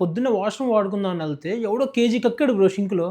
పొద్దున్న వాష్రూమ్ వాడుకుందాం అని వెళ్తే ఎవడో కేజీ కక్కాడు బ్రో షింక్లో.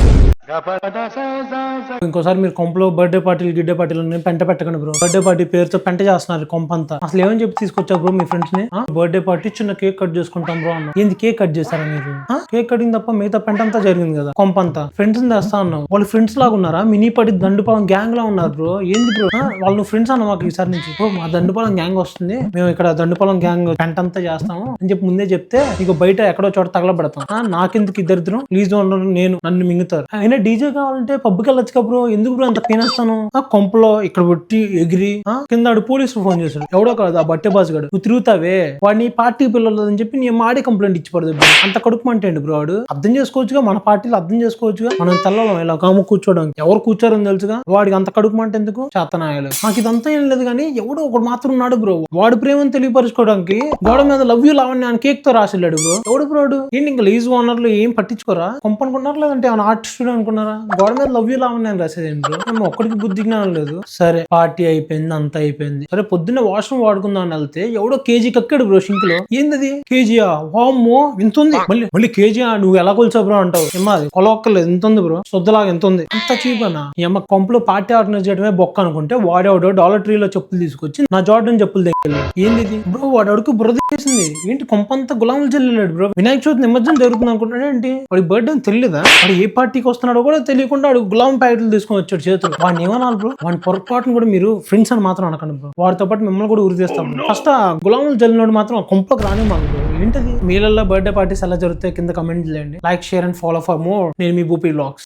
ఇంకోసారి మీరు కొంపలో బర్త్డే పార్టీలు గిడ్డే పార్టీలు ఉన్నాయి, పెంట పెట్టకండి బ్రో. బర్త్డే పార్టీ పేరుతో పెంట చేస్తున్నారు కొంప అంతా అసలు ఏమని చెప్పి తీసుకొచ్చా బ్రో మీ ఫ్రెండ్స్ని బర్త్డే పార్టీ చిన్న కేక్ కట్ చేసుకుంటాం బ్రో అన్న. ఏంది కేక్ కట్ చేస్తారా మీరు? కేక్ కటింగ్ తప్ప మిగతా పెంట అంతా జరిగింది కదా కొంప అంతా ఫ్రెండ్స్ తెస్తా ఉన్నావు వాళ్ళు ఫ్రెండ్స్ లాగా ఉన్నారా? మినీ పార్టీ దండుపాలెం గ్యాంగ్ లా ఉన్నారు బ్రో. ఏంది బ్రో? వాళ్ళు ఫ్రెండ్స్ అన్న మాకు ఈసారి నుంచి? బ్రో మా దండుపాలెం గ్యాంగ్ వస్తుంది. మేము ఇక్కడ దండుపాలెం గ్యాంగ్ పెంట అంతా చేస్తాము అని చెప్పి ముందే చెప్తే నీకు బయట ఎక్కడో చోట తగలబడతాం. నాకెందుకు ఇద్దరిద్దరం ప్లీజ్ నేను నన్ను మింగుతారు. అయినా డీజే కావాలంటే పబ్కి వెళ్ళొచ్చు బ్రో ఎందుకు బ్రో అంత పీనేస్తాను ఆ కొంపలో ఇక్కడ పెట్టి ఎగిరి ఆ, కింద ఆడు పోలీసులు ఫోన్ చేశాడు ఎవడో కాదు ఆ బట్టే బాస్ గడు. నువ్వు తిరుగుతావే? వాడిని పార్టీ పిల్లలు అని చెప్పి నేను మాడే కంప్లైంట్ ఇచ్చి పడదు అంత కడుపు అంటేండి బ్రో వాడు? అర్థం చేసుకోవచ్చుగా మన పార్టీలో అర్థం చేసుకోవచ్చుగా? మనం తెల్లం ఇలా కాము కూర్చోడానికి ఎవరు కూర్చోరని తెలుసుగా? వాడికి అంత కడుపు అంటే ఎందుకు? చేతనాయాలు. నాకు ఇదంతా ఏం లేదు కానీ ఎవడో ఒకడు మాత్రం ఉన్నాడు బ్రో వాడు ప్రేమను తెలియపరచుకోవడానికి గోడ మీద లవ్ యూ లావణ్య అని కేక్తో రాసిల్లాడు బ్రో ఎవడు బ్రోడు ఏంటి ఇంకా లీజ్ ఓనర్లు ఏం పట్టించుకోరా? కొంపనుకున్నారు లేదంటే ఏమైనా స్టూడెంట్ అనుకున్నారా? గోడ మీద లవ్ యూ లావని నేను రాసేది ఏంటి? ఒక్కడికి బుద్ధి జ్ఞానం లేదు. సరే పార్టీ అయిపోయింది అంతా అయిపోయింది. సరే పొద్దున్న వాష్రూమ్ వాడుకుందాం అని వెళ్తే ఎవడో కేజీ కక్కాడు బ్రో సింక్లో ఏంది కేజీయా? వామ్మో ఇంత ఉంది మళ్ళీ మళ్ళీ కేజీయా? నువ్వు ఎలా కొలిచావు బ్రో అంటావు. ఏమా అది? కొలవక్కర్లేదు ఇంత ఉంది బ్రో శుద్ధలాగా ఎంత ఉంది ఇంత చీప్ అన్న? ఈ అమ్మ కొంపలో పార్టీ ఆర్గనైజ్ చేయడమే బొక్క అనుకుంటే వాడేవాడు డాలర్ ట్రీలో చెప్పులు తీసుకొచ్చి నా జార్డన్ చెప్పులు దగ్గర ఏంది బ్రో వాడు అడుగు బురద చేసింది ఏంటి కొంపంతా గులాములు చెల్లినాడు బ్రో వినాయక చవితి నిమజ్జనం జరుగుతుంది అనుకుంటాడు ఏంటి? వాడి బర్త్డే తెలియదా వాడు ఏ పార్టీకి వస్తున్నాడో కూడా తెలియకుండా వాడు గులాం ప్యాకెట్లు తీసుకొని వచ్చాడు చేతులు. వాడిని ఏమనాలి బ్రో వాడి పొరపాటును కూడా మీరు ఫ్రెండ్స్ అని మాత్రం అనకండి బ్రో వాడితో పాటు మిమ్మల్ని కూడా ఉరి తీస్తాం ఫస్ట్ ఆ గులాములు జల్లినోడు మాత్రం ఆ కొంపలోకి రాని మాకు బ్రో ఏంటది మీలల్లో బర్త్డే పార్టీస్ ఎలా జరుగుతాయి? కింద కమెంట్ చేయండి. Like share and follow for more నేను మీ బూపీ బ్లాగ్స్.